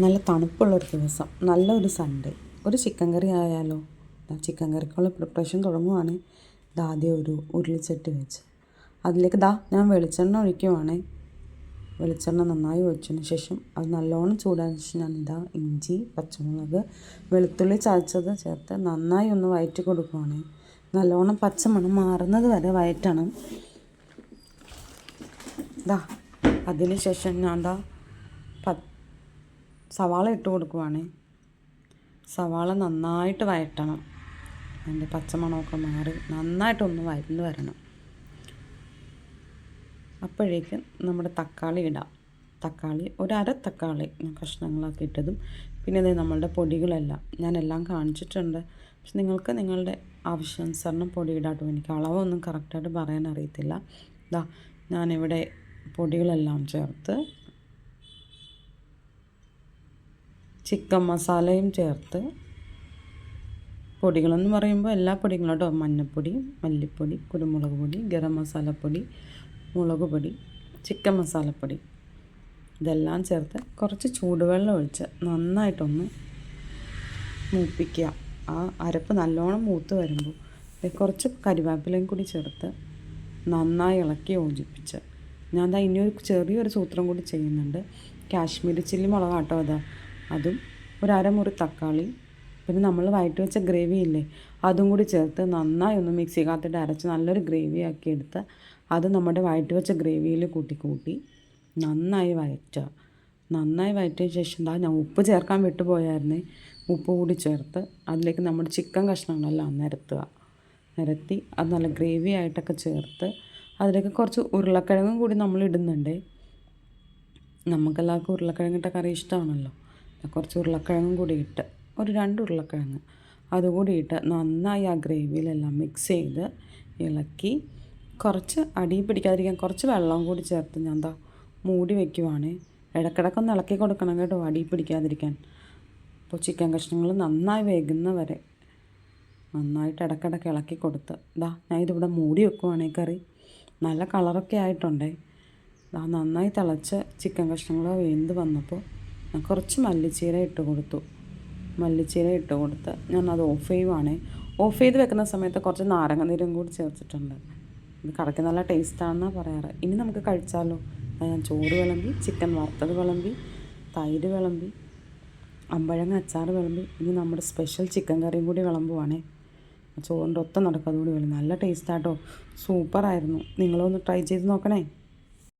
നല്ല തണുപ്പുള്ളൊരു ദിവസം. നല്ലൊരു സൺഡേ ഒരു ചിക്കൻ കറി ആയാലോ? ചിക്കൻ കറിക്കുള്ള പ്രിപ്പറേഷൻ തുടങ്ങുവാണ്. ഇതാ ആദ്യം ഒരു ഉരുളിച്ചട്ടി വെച്ച്. അതിലേക്ക് ദാ ഞാൻ വെളിച്ചെണ്ണ ഒഴിക്കുവാണ്. വെളിച്ചെണ്ണ നന്നായി ഒഴിച്ചതിന് ശേഷം അത് നല്ലോണം ചൂടാൻ ശേഷം ഞാൻ ഇതാ ഇഞ്ചി പച്ചമുളക് വെളുത്തുള്ളി ചതച്ചത് ചേർത്ത് നന്നായി ഒന്ന് വയറ്റി കൊടുക്കുവാണ്. നല്ലോണം പച്ചമണം മാറുന്നത് വരെ വയറ്റണം. ദാ അതിന് ശേഷം ഞാൻ ദാ സവാള ഇട്ട് കൊടുക്കുവാണ്. സവാള നന്നായിട്ട് വഴറ്റണം അതിന്റെ പച്ചമണമൊക്കെ മാറി നന്നായിട്ടൊന്ന് വഴന്ന് വരണം. അപ്പോഴേക്കും നമ്മുടെ തക്കാളി ഇടാം. തക്കാളി ഒരര തക്കാളി ഞാൻ കഷ്ണങ്ങളാക്കി ഇട്ടതും പിന്നെ ഇത് നമ്മളുടെ പൊടികളെല്ലാം ഞാനെല്ലാം കാണിച്ചിട്ടുണ്ട്. പക്ഷെ നിങ്ങൾക്ക് നിങ്ങളുടെ ആവശ്യാനുസരണം പൊടി ഇടാട്ടോ. എനിക്ക് അളവൊന്നും കറക്റ്റായിട്ട് പറയാൻ അറിയത്തില്ല ഇതാ ഞാനിവിടെ പൊടികളെല്ലാം ചേർത്ത് ചിക്കൻ മസാലയും ചേർത്ത് പൊടികളെന്ന് പറയുമ്പോൾ എല്ലാ പൊടികളും കേട്ടോ. മഞ്ഞൾപ്പൊടി മല്ലിപ്പൊടി കുരുമുളക് പൊടി ഗരം മസാലപ്പൊടി മുളക് പൊടി ചിക്കൻ മസാലപ്പൊടി ഇതെല്ലാം ചേർത്ത് കുറച്ച് ചൂടുവെള്ളം ഒഴിച്ച് നന്നായിട്ടൊന്ന് മൂപ്പിക്കുക. ആ അരപ്പ് നല്ലോണം മൂത്ത് വരുമ്പോൾ കുറച്ച് കരിവേപ്പിലയും കൂടി ചേർത്ത് നന്നായി ഇളക്കി യോജിപ്പിച്ച് ഞാൻ ദാ ഇനിയൊരു ചെറിയൊരു സൂത്രം കൂടി ചെയ്യുന്നുണ്ട്. കാശ്മീരി ചില്ലി മുളകാട്ടോ അതാ അതും ഒരു അരമുറി തക്കാളി പിന്നെ നമ്മൾ വയറ്റി വെച്ച ഗ്രേവി ഇല്ലേ അതും കൂടി ചേർത്ത് നന്നായി ഒന്ന് മിക്സിക്കകത്തിട്ട് അരച്ച് നല്ലൊരു ഗ്രേവി ആക്കി എടുത്ത് അത് നമ്മുടെ വയറ്റി വെച്ച ഗ്രേവിയിൽ കൂട്ടി കൂട്ടി നന്നായി വയറ്റുക. നന്നായി വയറ്റിയ ശേഷം എന്താ ഞാൻ ഉപ്പ് ചേർക്കാൻ വിട്ടുപോയായിരുന്നേ. ഉപ്പ് കൂടി ചേർത്ത് അതിലേക്ക് നമ്മുടെ ചിക്കൻ കഷ്ണങ്ങളെല്ലാം നിരത്തുക. നിരത്തി അത് നല്ല ഗ്രേവി ആയിട്ടൊക്കെ ചേർത്ത് അതിലേക്ക് കുറച്ച് ഉരുളക്കിഴങ്ങും കൂടി നമ്മൾ ഇടുന്നുണ്ട്. നമുക്കെല്ലാവർക്കും ഉരുളക്കിഴങ്ങിട്ട കറി ഇഷ്ടമാണല്ലോ. കുറച്ച് ഉരുളക്കിഴങ്ങും കൂടി ഇട്ട് ഒരു രണ്ട് ഉരുളക്കിഴങ്ങ് അതുകൂടി ഇട്ട് നന്നായി ആ ഗ്രേവിയിലെല്ലാം മിക്സ് ചെയ്ത് ഇളക്കി കുറച്ച് അടി പിടിക്കാതിരിക്കാൻ കുറച്ച് വെള്ളം കൂടി ചേർത്ത് ഞാൻ എന്താ മൂടി വയ്ക്കുവാണ് ഇടക്കിടക്കൊന്ന് ഇളക്കി കൊടുക്കണം കേട്ടോ അടി പിടിക്കാതിരിക്കാൻ. അപ്പോൾ ചിക്കൻ കഷ്ണങ്ങൾ നന്നായി വേകുന്ന വരെ നന്നായിട്ട് ഇടക്കിടക്ക് ഇളക്കി കൊടുത്ത് ഇതാ ഞാൻ ഇതിവിടെ മൂടി വെക്കുവാണ് കറി. നല്ല കളറൊക്കെ ആയിട്ടുണ്ടേ. ഇതാ നന്നായി തിളച്ച് ചിക്കൻ കഷ്ണങ്ങൾ വേന്ത് വന്നപ്പോൾ കുറച്ച് മല്ലിച്ചീര ഇട്ട് കൊടുത്തു. മല്ലിച്ചീര ഇട്ട് കൊടുത്ത് ഞാൻ അത് ഓഫ് ചെയ്യുവാണേ. ഓഫ് ചെയ്ത് വെക്കുന്ന സമയത്ത് കുറച്ച് നാരങ്ങ നീരും കൂടി ചേർത്തിട്ടുണ്ട്. ഇത് കടയ്ക്ക് നല്ല ടേസ്റ്റാണെന്നാണ് പറയാറ്. ഇനി നമുക്ക് കഴിച്ചാലോ? ഞാൻ ചോറ് വിളമ്പി ചിക്കൻ വറുത്തത് വിളമ്പി തൈര് വിളമ്പി അമ്പഴങ്ങ അച്ചാർ വിളമ്പി. ഇനി നമ്മുടെ സ്പെഷ്യൽ ചിക്കൻ കറിയും കൂടി വിളമ്പുവാണേ. ചോറിന്റെ ഒത്ത നടക്കും വിളമ്പി. നല്ല ടേസ്റ്റാട്ടോ സൂപ്പറായിരുന്നു നിങ്ങളൊന്ന് ട്രൈ ചെയ്ത് നോക്കണേ.